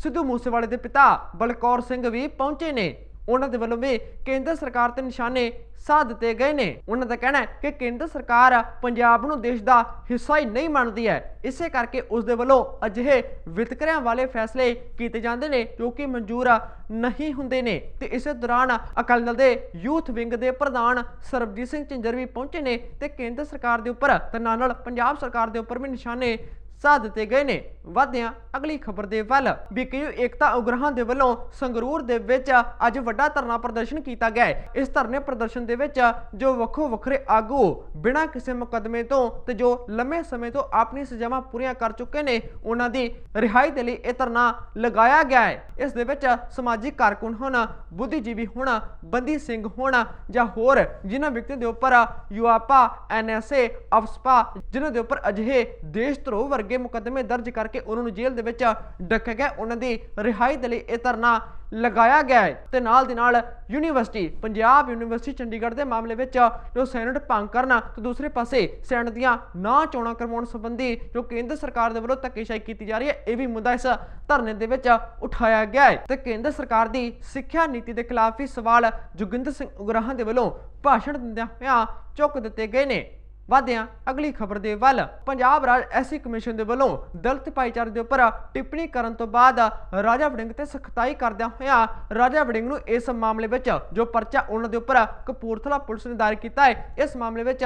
ਸਿੱਧੂ ਮੂਸੇਵਾਲੇ ਦੇ ਪਿਤਾ ਬਲਕੌਰ ਸਿੰਘ ਵੀ ਪਹੁੰਚੇ ਨੇ। ਉਹਨਾਂ ਦੇ ਵੱਲੋਂ ਵੀ ਕੇਂਦਰ ਸਰਕਾਰ ਤੇ ਨਿਸ਼ਾਨੇ ਸਾਧ ਦਿੱਤੇ ਗਏ ਨੇ। ਉਹਨਾਂ ਦਾ ਕਹਿਣਾ ਹੈ ਕਿ ਕੇਂਦਰ ਸਰਕਾਰ ਪੰਜਾਬ ਨੂੰ ਦੇਸ਼ ਦਾ ਹਿੱਸਾ ਹੀ ਨਹੀਂ ਮੰਨਦੀ ਹੈ। ਇਸੇ ਕਰਕੇ ਉਸ ਦੇ ਵੱਲੋਂ ਅਜਿਹੇ ਵਿਤਕਰਿਆਂ ਵਾਲੇ ਫੈਸਲੇ ਕੀਤੇ ਜਾਂਦੇ ਨੇ ਜੋ ਕਿ ਮਨਜ਼ੂਰ ਨਹੀਂ ਹੁੰਦੇ ਨੇ। ਤੇ ਇਸੇ ਦੌਰਾਨ ਅਕਾਲੀ ਦਲ ਦੇ ਯੂਥ ਵਿੰਗ ਦੇ ਪ੍ਰਧਾਨ ਸਰਬਜੀਤ ਸਿੰਘ ਝਿੰਜਰ ਵੀ ਪਹੁੰਚੇ ਨੇ। ਤੇ ਕੇਂਦਰ ਸਰਕਾਰ ਦੇ ਉੱਪਰ ਤੇ ਨਾਲ ਨਾਲ ਪੰਜਾਬ ਸਰਕਾਰ ਦੇ ਉੱਪਰ ਵੀ ਨਿਸ਼ਾਨੇ ਸਾਧ ਦਿੱਤੇ ਗਏ ਨੇ। ਵਾਧਿਆਂ ਅਗਲੀ ਖਬਰ ਦੇ ਵੱਲ ਬੀਕੇਯੂ ਏਕਤਾ ਉਗਰਾਹਾਂ ਦੇ ਵੱਲੋਂ ਸੰਗਰੂਰ ਦੇ ਵਿੱਚ ਅੱਜ ਵੱਡਾ ਧਰਨਾ ਪ੍ਰਦਰਸ਼ਨ ਕੀਤਾ ਗਿਆ ਹੈ। ਇਸ ਧਰਨੇ ਪ੍ਰਦਰਸ਼ਨ ਦੇ ਵਿੱਚ ਜੋ ਵੱਖੋ ਵੱਖਰੇ ਆਗੂ ਬਿਨਾਂ ਕਿਸੇ ਮੁਕੱਦਮੇ ਤੋਂ ਤੇ ਜੋ ਲੰਮੇ ਸਮੇਂ ਤੋਂ ਆਪਣੀ ਸਜ਼ਾਵਾਂ ਪੂਰੀਆਂ ਕਰ ਚੁੱਕੇ ਨੇ, ਉਹਨਾਂ ਦੀ ਰਿਹਾਈ ਦੇ ਲਈ ਇਹ ਧਰਨਾ ਲਗਾਇਆ ਗਿਆ ਹੈ। ਇਸ ਦੇ ਵਿੱਚ ਸਮਾਜਿਕ ਕਾਰਕੁਨ ਹੋਣ, ਬੁੱਧੀਜੀਵੀ ਹੋਣ, ਬੰਦੀ ਸਿੰਘ ਹੋਣ ਜਾਂ ਹੋਰ ਜਿਨ੍ਹਾਂ ਵਿਅਕਤੀਆਂ ਦੇ ਉੱਪਰ ਯੂਆਪਾ, ਐਨਐਸਏ, ਅਫਸਪਾ, ਜਿਨ੍ਹਾਂ ਦੇ ਉੱਪਰ ਅਜਿਹੇ ਦੇਸ਼ ਧਰੋਹ ਵਰਗੇ ਮੁਕੱਦਮੇ ਦਰਜ ਕਰਕੇ ਉਹਨਾਂ ਨੂੰ ਜੇਲ੍ਹ ਦੇ ਵਿੱਚ ਡੱਕਿਆ ਗਿਆ। ਉਹਨਾਂ ਦੀ ਰਿਹਾਈ ਦੇ ਲਈ ਇਹ ਧਰਨਾ ਲਗਾਇਆ ਗਿਆ ਹੈ ਤੇ ਨਾਲ ਦੀ ਨਾਲ ਯੂਨੀਵਰਸਿਟੀ, ਪੰਜਾਬ ਯੂਨੀਵਰਸਿਟੀ ਚੰਡੀਗੜ੍ਹ ਦੇ ਮਾਮਲੇ ਵਿੱਚ ਜੋ ਸੈਨੇਟ ਭੰਗ ਕਰਨਾ ਤੇ ਦੂਸਰੇ ਪਾਸੇ ਸੈਨੇਟ ਦੀਆਂ ਨਾ ਚੋਣਾਂ ਕਰਵਾਉਣ ਸੰਬੰਧੀ ਜੋ ਕੇਂਦਰ ਸਰਕਾਰ ਦੇ ਵੱਲੋਂ ਧੱਕੇਸ਼ਾਹੀ ਕੀਤੀ ਜਾ ਰਹੀ ਹੈ, ਇਹ ਵੀ ਮੁੱਦਾ ਇਸ ਧਰਨੇ ਦੇ ਵਿੱਚ ਉਠਾਇਆ ਗਿਆ ਹੈ ਤੇ ਕੇਂਦਰ ਸਰਕਾਰ ਦੀ ਸਿੱਖਿਆ ਨੀਤੀ ਦੇ ਖਿਲਾਫ ਵੀ ਸਵਾਲ ਜੋਗਿੰਦਰ ਸਿੰਘ ਉਗਰਾਹਾਂ ਦੇ ਵੱਲੋਂ ਭਾਸ਼ਣ ਦਿੰਦਿਆਂ ਹੋਇਆਂ ਚੁੱਕ ਦਿੱਤੇ ਗਏ ਨੇ। ਵਾਧਿਆਂ, ਅਗਲੀ ਖਬਰ ਦੇ ਵੱਲ। ਪੰਜਾਬ ਰਾਜ ਐਸੀ ਕਮਿਸ਼ਨ ਦੇ ਵੱਲੋਂ ਦਲਿਤ ਭਾਈਚਾਰੇ ਦੇ ਉੱਪਰ ਟਿੱਪਣੀ ਕਰਨ ਤੋਂ ਬਾਅਦ ਰਾਜਾ ਵੜਿੰਗ ਤੇ ਸਖਤਾਈ ਕਰਦਿਆਂ ਹੋਇਆ ਰਾਜਾ ਵੜਿੰਗ ਨੂੰ ਇਸ ਮਾਮਲੇ ਵਿੱਚ ਜੋ ਪਰਚਾ ਉਹਨਾਂ ਦੇ ਉੱਪਰ ਕਪੂਰਥਲਾ ਪੁਲਿਸ ਨੇ ਦਾਇਰ ਕੀਤਾ ਹੈ, ਇਸ ਮਾਮਲੇ ਵਿੱਚ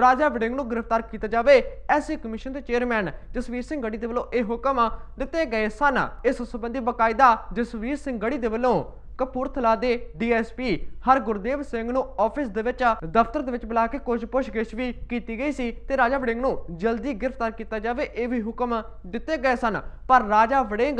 ਰਾਜਾ ਵੜਿੰਗ ਨੂੰ ਗ੍ਰਿਫਤਾਰ ਕੀਤਾ ਜਾਵੇ ਐਸੀ ਕਮਿਸ਼ਨ ਦੇ ਚੇਅਰਮੈਨ ਜਸਵੀਰ ਸਿੰਘ ਗੜੀ ਦੇ ਵੱਲੋਂ ਇਹ ਹੁਕਮ ਦਿੱਤੇ ਗਏ ਸਨ। ਇਸ ਸੰਬੰਧੀ ਬਕਾਇਦਾ ਜਸਵੀਰ ਸਿੰਘ ਗੜੀ ਦੇ ਵੱਲੋਂ ਕਪੂਰਥਲਾ ਦੇ ਡੀਐਸਪੀ ਹਰ ਗੁਰਦੇਵ ਸਿੰਘ ਨੂੰ ਆਫਿਸ ਦੇ ਵਿੱਚ, ਦਫ਼ਤਰ ਦੇ ਵਿੱਚ ਬੁਲਾ ਕੇ ਕੁਝ ਪੁੱਛਗਿੱਛ ਵੀ ਕੀਤੀ ਗਈ ਸੀ ਤੇ ਰਾਜਾ ਵੜਿੰਗ ਨੂੰ ਜਲਦੀ ਗ੍ਰਿਫਤਾਰ ਕੀਤਾ ਜਾਵੇ, ਇਹ ਵੀ ਹੁਕਮ ਦਿੱਤੇ ਗਏ ਸਨ। ਪਰ ਰਾਜਾ ਵੜਿੰਗ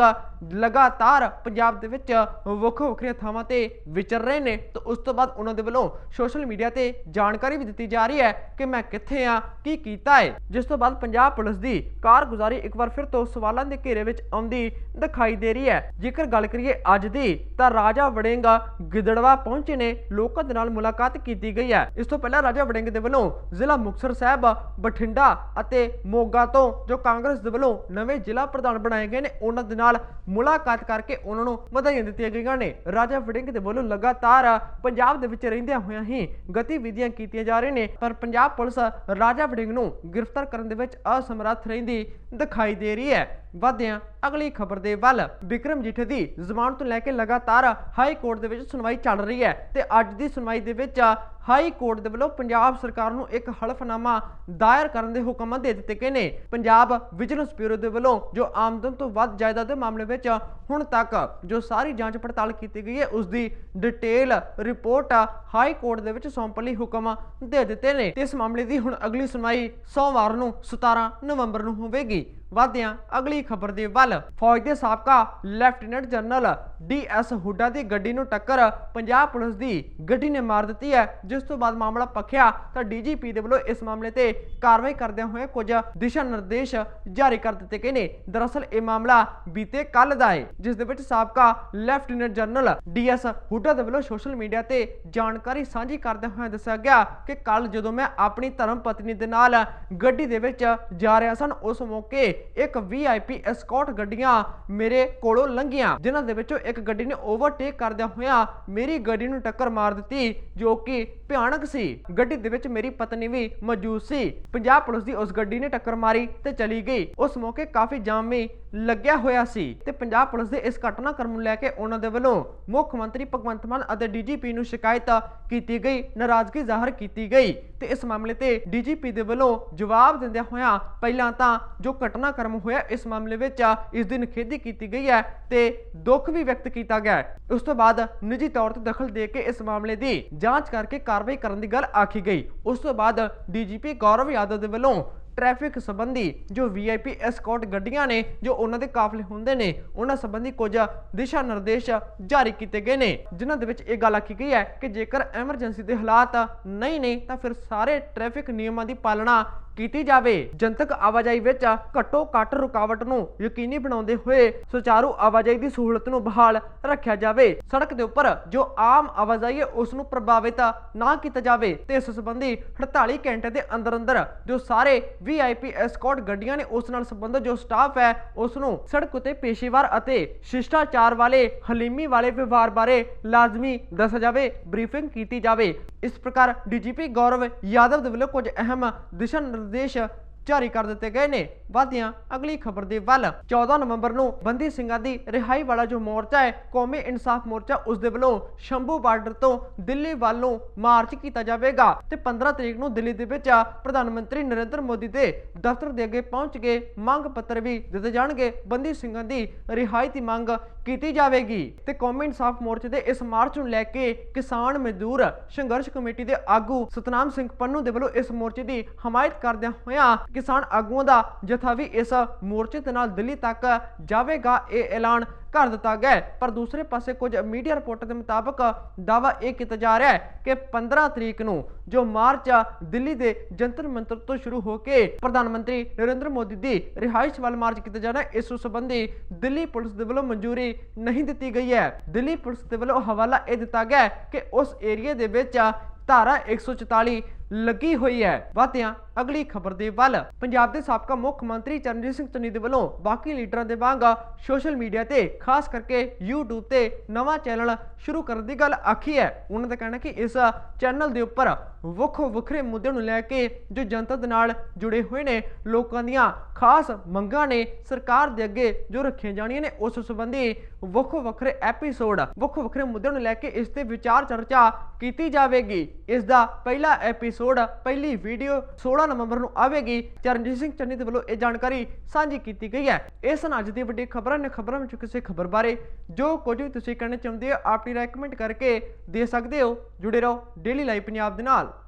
ਲਗਾਤਾਰ ਪੰਜਾਬ ਦੇ ਵਿੱਚ ਵੱਖੋ ਵੱਖਰੀਆਂ ਥਾਵਾਂ ਤੇ ਵਿਚਰ ਰਹੇ ਨੇ ਤੇ ਉਸ ਤੋਂ ਬਾਅਦ ਉਹਨਾਂ ਦੇ ਵੱਲੋਂ ਸੋਸ਼ਲ ਮੀਡੀਆ ਤੇ ਜਾਣਕਾਰੀ ਵੀ ਦਿੱਤੀ ਜਾ ਰਹੀ ਹੈ ਕਿ ਮੈਂ ਕਿੱਥੇ ਆ, ਕੀ ਕੀਤਾ ਹੈ ਜਿਸ ਤੋਂ ਬਾਅਦ ਪੰਜਾਬ ਪੁਲਿਸ ਦੀ ਕਾਰਗੁਜ਼ਾਰੀ ਇੱਕ ਵਾਰ ਫਿਰ ਤੋਂ ਸਵਾਲਾਂ ਦੇ ਘੇਰੇ ਵਿੱਚ ਆਉਂਦੀ ਦਿਖਾਈ ਦੇ ਰਹੀ ਹੈ। ਜੇਕਰ ਗੱਲ ਕਰੀਏ ਅੱਜ ਦੀ, ਤਾਂ ਰਾਜਾ ਵੜਿੰਗਾ ਗਿੱਦੜਵਾ ਪਹੁੰਚੇ ਨੇ, ਲੋਕਾਂ ਦੇ ਨਾਲ ਮੁਲਾਕਾਤ ਕੀਤੀ ਗਈ ਹੈ। ਇਸ ਤੋਂ ਪਹਿਲਾਂ ਰਾਜਾ ਵੜਿੰਗ ਦੇ ਵੱਲੋਂ ਜ਼ਿਲ੍ਹਾ ਮੁਕਤਸਰ ਸਾਹਿਬ, ਬਠਿੰਡਾ ਅਤੇ ਮੋਗਾ ਤੋਂ ਜੋ ਕਾਂਗਰਸ ਦੇ ਵੱਲੋਂ ਨਵੇਂ ਜ਼ਿਲ੍ਹਾ ਪ੍ਰਧਾਨ ਬਣਾਏ ਗਏ ਨੇ, ਉਹਨਾਂ ਦੇ ਨਾਲ ਮੁਲਾਕਾਤ ਕਰਕੇ ਉਹਨਾਂ ਨੂੰ ਵਧਾਈਆਂ ਦਿੱਤੀਆਂ ਗਈਆਂ ਨੇ। ਰਾਜਾ ਵੜਿੰਗ ਦੇ ਵੱਲੋਂ ਲਗਾਤਾਰ ਪੰਜਾਬ ਦੇ ਵਿੱਚ ਰਹਿੰਦਿਆਂ ਹੋਇਆਂ ਹੀ ਗਤੀਵਿਧੀਆਂ ਕੀਤੀਆਂ ਜਾ ਰਹੀਆਂ ਨੇ, ਪਰ ਪੰਜਾਬ ਪੁਲਿਸ ਰਾਜਾ ਵੜਿੰਗ ਨੂੰ ਗ੍ਰਿਫਤਾਰ ਕਰਨ ਦੇ ਵਿੱਚ ਅਸਮਰੱਥ ਰਹਿੰਦੀ ਦਿਖਾਈ ਦੇ ਰਹੀ ਹੈ। ਵਾਧਿਆਂ ਅਗਲੀ ਖਬਰ ਦੇ ਵੱਲ ਵਿਕਰਮ ਜੀਠੇ ਦੀ ਜ਼ਮਾਨਤ ਤੋਂ ਲੈ ਕੇ ਲਗਾਤਾਰ ਹਾਈ ਕੋਰਟ ਦੇ ਵਿੱਚ ਸੁਣਵਾਈ ਚੱਲ ਰਹੀ ਹੈ ਤੇ ਅੱਜ ਦੀ ਸੁਣਵਾਈ ਦੇ ਵਿੱਚ ਹਾਈ ਕੋਰਟ ਦੇ ਵੱਲੋਂ ਪੰਜਾਬ ਸਰਕਾਰ ਨੂੰ ਇੱਕ ਹਲਫਨਾਮਾ ਦਾਇਰ ਕਰਨ ਦੇ ਹੁਕਮ ਦੇ ਦਿੱਤੇ ਗਏ ਨੇ। ਪੰਜਾਬ ਵਿਜੀਲੈਂਸ ਬਿਊਰੋ ਦੇ ਵੱਲੋਂ ਜੋ ਆਮਦਨ ਤੋਂ ਵੱਧ ਜਾਇਦਾਦ ਦੇ ਮਾਮਲੇ ਵਿੱਚ ਹੁਣ ਤੱਕ ਜੋ ਸਾਰੀ ਜਾਂਚ ਪੜਤਾਲ ਕੀਤੀ ਗਈ ਹੈ ਉਸ ਦੀ ਡਿਟੇਲ ਰਿਪੋਰਟ ਹਾਈ ਕੋਰਟ ਦੇ ਵਿੱਚ ਸੌਂਪਣ ਲਈ ਹੁਕਮ ਦੇ ਦਿੱਤੇ ਨੇ। ਤੇ ਇਸ ਮਾਮਲੇ ਦੀ ਹੁਣ ਅਗਲੀ ਸੁਣਵਾਈ ਸੋਮਵਾਰ ਨੂੰ 17 ਨਵੰਬਰ ਨੂੰ ਹੋਵੇਗੀ। ਵਾਧਿਆਂ ਅਗਲੀ ਖਬਰ ਦੇ ਵੱਲ ਫੌਜ ਦੇ ਸਾਬਕਾ ਲੈਫਟੀਨੈਂਟ ਜਨਰਲ ਡੀਐਸ ਹੁੱਡਾ ਦੀ ਗੱਡੀ ਨੂੰ ਟੱਕਰ ਪੰਜਾਬ ਪੁਲਿਸ ਦੀ ਗੱਡੀ ਨੇ ਮਾਰ ਦਿੱਤੀ ਹੈ ਜਿਸ ਤੋਂ ਬਾਅਦ ਮਾਮਲਾ ਪੱਖਿਆ ਤਾਂ ਡੀਜੀਪੀ ਦੇ ਵੱਲੋਂ ਇਸ ਮਾਮਲੇ ਤੇ ਕਾਰਵਾਈ ਕਰਦਿਆਂ ਹੋਏ ਕੁਝ ਦਿਸ਼ਾ ਨਿਰਦੇਸ਼ ਜਾਰੀ ਕਰ ਦਿੱਤੇ ਗਏ ਨੇ। ਦਰਅਸਲ, ਇਹ ਮਾਮਲਾ ਬੀਤੇ ਕੱਲ ਦਾ ਹੈ ਜਿਸ ਦੇ ਵਿੱਚ ਸਾਬਕਾ ਲੈਫਟੀਨੈਂਟ ਜਨਰਲ ਡੀਐਸ ਹੁੱਡਾ ਦੇ ਵੱਲੋਂ ਸੋਸ਼ਲ ਮੀਡੀਆ ਤੇ ਜਾਣਕਾਰੀ ਸਾਂਝੀ ਕਰਦਿਆਂ ਹੋਇਆਂ ਦੱਸਿਆ ਗਿਆ ਕਿ ਕੱਲ ਜਦੋਂ ਮੈਂ ਆਪਣੀ ਧਰਮ ਪਤਨੀ ਦੇ ਨਾਲ ਗੱਡੀ ਦੇ ਵਿੱਚ ਜਾ ਰਿਹਾ ਸਨ ਉਸ ਮੌਕੇ ਇੱਕ ਵੀਆਈਪੀ ਐਸਕੌਟ ਗੱਡੀਆਂ ਮੇਰੇ ਕੋਲੋਂ ਲੰਘੀਆਂ, ਜਿਨ੍ਹਾਂ ਦੇ ਵਿੱਚੋਂ ਇੱਕ ਗੱਡੀ ਨੇ ਓਵਰਟੇਕ ਕਰਦਿਆਂ ਹੋਇਆਂ ਮੇਰੀ ਗੱਡੀ ਨੂੰ ਟੱਕਰ ਮਾਰ ਦਿੱਤੀ, ਜੋ ਕਿ ਭਿਆਨਕ ਸੀ। ਗੱਡੀ ਦੇ ਵਿੱਚ ਮੇਰੀ ਪਤਨੀ ਵੀ ਮੌਜੂਦ ਸੀ। ਪੰਜਾਬ ਪੁਲਿਸ ਦੀ ਉਸ ਗੱਡੀ ਨੇ ਟੱਕਰ ਮਾਰੀ ਤੇ ਚਲੀ ਗਈ। ਉਸ ਮੌਕੇ ਕਾਫੀ ਜਾਮ ਵੀ ਲੱਗਿਆ ਹੋਇਆ ਸੀ ਤੇ ਪੰਜਾਬ ਪੁਲਿਸ ਦੇ ਇਸ ਘਟਨਾਕ੍ਰਮ ਨੂੰ ਲੈ ਕੇ ਉਹਨਾਂ ਦੇ ਵੱਲੋਂ ਮੁੱਖ ਮੰਤਰੀ ਭਗਵੰਤ ਮਾਨ ਅਤੇ ਡੀਜੀਪੀ ਨੂੰ ਸ਼ਿਕਾਇਤ ਕੀਤੀ ਗਈ, ਨਾਰਾਜ਼ਗੀ ਜ਼ਾਹਰ ਕੀਤੀ ਗਈ ਤੇ ਇਸ ਮਾਮਲੇ ਤੇ ਡੀਜੀਪੀ ਦੇ ਵੱਲੋਂ ਜਵਾਬ ਦਿੰਦਿਆਂ ਹੋਇਆਂ ਪਹਿਲਾਂ ਤਾਂ ਜੋ ਘਟਨਾਕ੍ਰਮ ਹੋਇਆ, ਇਸ ਮਾਮਲੇ ਵਿੱਚ ਇਸ ਦੀ ਨਿਖੇਧੀ ਕੀਤੀ ਗਈ ਹੈ ਤੇ ਦੁੱਖ ਵੀ ਵਿਅਕਤ ਕੀਤਾ ਗਿਆ ਉਸ ਤੋਂ ਬਾਅਦ ਨਿੱਜੀ ਤੌਰ ਤੇ ਦਖਲ ਦੇ ਕੇ ਇਸ ਮਾਮਲੇ ਦੀ ਜਾਂਚ ਕਰਕੇ ਕਾਰਵਾਈ ਕਰਨ ਦੀ ਗੱਲ ਆਖੀ ਗਈ। ਉਸ ਤੋਂ ਬਾਅਦ ਡੀਜੀਪੀ ਗੌਰਵ ਯਾਦਵ ਦੇ ਵੱਲੋਂ ਟ੍ਰੈਫਿਕ ਸੰਬੰਧੀ ਜੋ ਵੀਆਈਪੀ ਐਸਕੌਟ ਗੱਡੀਆਂ ਨੇ, ਜੋ ਉਹਨਾਂ ਦੇ ਕਾਫਲੇ ਹੁੰਦੇ ਨੇ, ਉਹਨਾਂ ਸੰਬੰਧੀ ਕੁਝ ਦਿਸ਼ਾ ਨਿਰਦੇਸ਼ ਜਾਰੀ ਕੀਤੇ ਗਏ ਨੇ, ਜਿਨ੍ਹਾਂ ਦੇ ਵਿੱਚ ਇਹ ਗੱਲ ਆਖੀ ਗਈ ਹੈ ਕਿ ਜੇਕਰ ਐਮਰਜੈਂਸੀ ਦੇ ਹਾਲਾਤ ਨਹੀਂ ਨੇ, ਤਾਂ ਫਿਰ ਸਾਰੇ ਟ੍ਰੈਫਿਕ ਨਿਯਮਾਂ ਦੀ ਪਾਲਣਾ ਕੀਤੀ ਜਾਵੇ। ਜਨਤਕ ਆਵਾਜਾਈ ਵਿੱਚ ਘੱਟੋ ਘੱਟ ਰੁਕਾਵਟ ਨੂੰ ਯਕੀਨੀ ਬਣਾਉਂਦੇ ਹੋਏ ਸੁਚਾਰੂ ਆਵਾਜਾਈ ਦੀ ਸਹੂਲਤ ਨੂੰ ਬਹਾਲ ਰੱਖਿਆ ਜਾਵੇ। ਸੜਕ ਦੇ ਉੱਪਰ ਜੋ ਆਮ ਆਵਾਜਾਈ ਹੈ, ਉਸ ਨੂੰ ਪ੍ਰਭਾਵਿਤ ਨਾ ਕੀਤਾ ਜਾਵੇ ਤੇ ਇਸ ਸੰਬੰਧੀ 48 ਘੰਟੇ ਦੇ ਅੰਦਰ ਅੰਦਰ ਜੋ ਸਾਰੇ ਵੀਆਈਪੀ ਐਸਕॉर्ट ਗੱਡੀਆਂ ਨੇ, ਉਸ ਨਾਲ ਸੰਬੰਧਿਤ ਜੋ ਸਟਾਫ ਹੈ, ਉਸ ਨੂੰ ਸੜਕ ਉਤੇ ਪੇਸ਼ੇਵਾਰ ਅਤੇ ਸ਼ਿਸ਼ਟਾਚਾਰ ਵਾਲੇ, ਹਲੀਮੀ ਵਾਲੇ ਵਿਵਹਾਰ ਬਾਰੇ ਲਾਜ਼ਮੀ ਦੱਸਿਆ ਜਾਵੇ ਬਰੀਫਿੰਗ ਕੀਤੀ ਜਾਵੇ। ਇਸ ਪ੍ਰਕਾਰ ਡੀਜੀਪੀ ਗੌਰਵ ਯਾਦਵ ਦੇ ਵੱਲੋਂ ਕੁਝ ਅਹਿਮ ਦਿਸ਼ਾ ਨਿਰਦੇਸ਼ ਜਾਰੀ ਕਰ ਦਿੱਤੇ ਗਏ ਨੇ। ਵਾਦੀਆਂ ਅਗਲੀ ਖਬਰ ਦੇ ਵੱਲ। 14 ਨਵੰਬਰ ਨੂੰ ਬੰਦੀ ਸਿੰਘਾਂ ਦੀ ਰਿਹਾਈ ਵਾਲਾ ਜੋ ਮੋਰਚਾ ਹੈ, ਕੌਮੀ ਇਨਸਾਫ ਮੋਰਚਾ, ਉਸ ਦੇ ਵੱਲੋਂ ਸ਼ੰਭੂ ਬਾਰਡਰ ਤੋਂ ਦਿੱਲੀ ਵੱਲ ਨੂੰ ਮਾਰਚ ਕੀਤਾ ਜਾਵੇਗਾ। ਤੇ 15 ਤਰੀਕ ਨੂੰ ਦਿੱਲੀ ਦੇ ਵਿੱਚ ਪ੍ਰਧਾਨ ਮੰਤਰੀ ਨਰਿੰਦਰ ਮੋਦੀ ਦੇ ਦਫ਼ਤਰ ਦੇ ਅੱਗੇ ਪਹੁੰਚ ਕੇ ਮੰਗ ਪੱਤਰ ਵੀ ਦਿੱਤੇ ਜਾਣਗੇ। ਬੰਦੀ ਸਿੰਘਾਂ ਦੀ ਰਿਹਾਈ ਦੀ ਮੰਗ ਕੀਤੀ ਜਾਵੇਗੀ। ਤੇ ਕੌਮੀ ਇਨਸਾਫ ਮੋਰਚੇ ਦੇ ਇਸ ਮਾਰਚ ਨੂੰ ਲੈ ਕੇ ਕਿਸਾਨ ਮਜ਼ਦੂਰ ਸੰਘਰਸ਼ ਕਮੇਟੀ ਦੇ ਆਗੂ ਸਤਨਾਮ ਸਿੰਘ ਪੰਨੂ ਦੇ ਵੱਲੋਂ ਇਸ ਮੋਰਚੇ ਦੀ ਹਮਾਇਤ ਕਰਦਿਆਂ ਹੋਇਆਂ ਕਿਸਾਨ ਆਗੂਆਂ ਦਾ ਜਥਾ ਵੀ ਇਸ ਮੋਰਚੇ ਦੇ ਨਾਲ ਦਿੱਲੀ ਤੱਕ ਜਾਵੇਗਾ, ਇਹ ਐਲਾਨ ਕਰ ਦਿੱਤਾ ਗਿਆ ਪਰ ਦੂਸਰੇ ਪਾਸੇ ਕੁਝ ਮੀਡੀਆ ਰਿਪੋਰਟਾਂ ਦੇ ਮੁਤਾਬਕ ਦਾਵਾ ਇਹ ਕੀਤਾ ਜਾ ਰਿਹਾ ਹੈ ਕਿ 15 ਤਰੀਕ ਨੂੰ ਜੋ ਮਾਰਚ ਦਿੱਲੀ ਦੇ ਜੰਤਰ ਮੰਤਰ ਤੋਂ ਸ਼ੁਰੂ ਹੋ ਕੇ ਪ੍ਰਧਾਨ ਮੰਤਰੀ ਨਰਿੰਦਰ ਮੋਦੀ ਦੀ ਰਿਹਾਇਸ਼ ਵੱਲ ਮਾਰਚ ਕੀਤਾ ਜਾਣਾ ਇਸ ਨੂੰ ਸੰਬੰਧੀ ਦਿੱਲੀ ਪੁਲਿਸ ਦੇ ਵੱਲੋਂ ਮਨਜ਼ੂਰੀ ਨਹੀਂ ਦਿੱਤੀ ਗਈ ਹੈ। ਦਿੱਲੀ ਪੁਲਿਸ ਦੇ ਵੱਲੋਂ ਹਵਾਲਾ ਇਹ ਦਿੱਤਾ ਗਿਆ ਕਿ ਉਸ ਏਰੀਏ ਦੇ ਵਿੱਚ ਧਾਰਾ 144 ਲੱਗੀ ਹੋਈ ਹੈ। ਵਾਤਿਆਂ ਅਗਲੀ ਖਬਰ ਦੇ ਵੱਲ। ਪੰਜਾਬ ਦੇ ਸਾਬਕਾ ਮੁੱਖ ਮੰਤਰੀ ਚਰਨਜੀਤ ਸਿੰਘ ਚੰਨੀ ਦੇ ਵੱਲੋਂ ਬਾਕੀ ਲੀਡਰਾਂ ਦੇ ਵਾਂਗ ਸੋਸ਼ਲ ਮੀਡੀਆ ਤੇ, ਖਾਸ ਕਰਕੇ YouTube ਤੇ ਨਵਾਂ ਚੈਨਲ ਸ਼ੁਰੂ ਕਰਨ ਦੀ ਗੱਲ ਆਖੀ ਹੈ। ਉਹਨਾਂ ਦਾ ਕਹਿਣਾ ਕਿ ਇਸ ਚੈਨਲ ਦੇ ਉੱਪਰ ਵੱਖੋ ਵੱਖਰੇ ਮੁੱਦਿਆਂ ਨੂੰ ਲੈ ਕੇ ਜੋ ਜਨਤਾ ਦੇ ਨਾਲ ਜੁੜੇ ਹੋਏ ਨੇ, ਲੋਕਾਂ ਦੀਆਂ ਖਾਸ ਮੰਗਾਂ ਨੇ, ਸਰਕਾਰ ਦੇ ਅੱਗੇ ਜੋ ਰੱਖੀਆਂ ਜਾਣੀਆਂ ਨੇ, ਉਸ ਸੰਬੰਧੀ ਵੱਖੋ ਵੱਖਰੇ ਐਪੀਸੋਡ, ਵੱਖੋ ਵੱਖਰੇ ਮੁੱਦਿਆਂ ਨੂੰ ਲੈ ਕੇ ਇਸ ਤੇ ਵਿਚਾਰ ਚਰਚਾ ਕੀਤੀ ਜਾਵੇਗੀ। ਇਸ ਦਾ ਪਹਿਲਾ ਐਪੀਸੋਡ ਪਹਿਲੀ ਵੀਡੀਓ 16 ਨਵੰਬਰ ਨੂੰ ਆਵੇਗੀ। ਚਰਨਜੀਤ ਸਿੰਘ ਚੰਨੀ ਦੇ ਵੱਲੋਂ ਇਹ ਜਾਣਕਾਰੀ ਸਾਂਝੀ ਕੀਤੀ ਗਈ ਹੈ। ਇਹ ਸਨ ਅੱਜ ਦੀ ਵੱਡੀ ਖਬਰਾਂ ਨੇ ਖਬਰਾਂ ਵਿੱਚ ਕਿਸੇ ਖਬਰ ਬਾਰੇ ਜੋ ਕੁਝ ਵੀ ਤੁਸੀਂ ਕਹਿਣਾ ਚਾਹੁੰਦੇ ਹੋ ਆਪਣੀ ਰਾਏ ਕਮੈਂਟ ਕਰਕੇ ਦੇ ਸਕਦੇ ਹੋ। ਜੁੜੇ ਰਹੋ ਡੇਲੀ ਲਾਈਵ ਪੰਜਾਬ ਦੇ ਨਾਲ।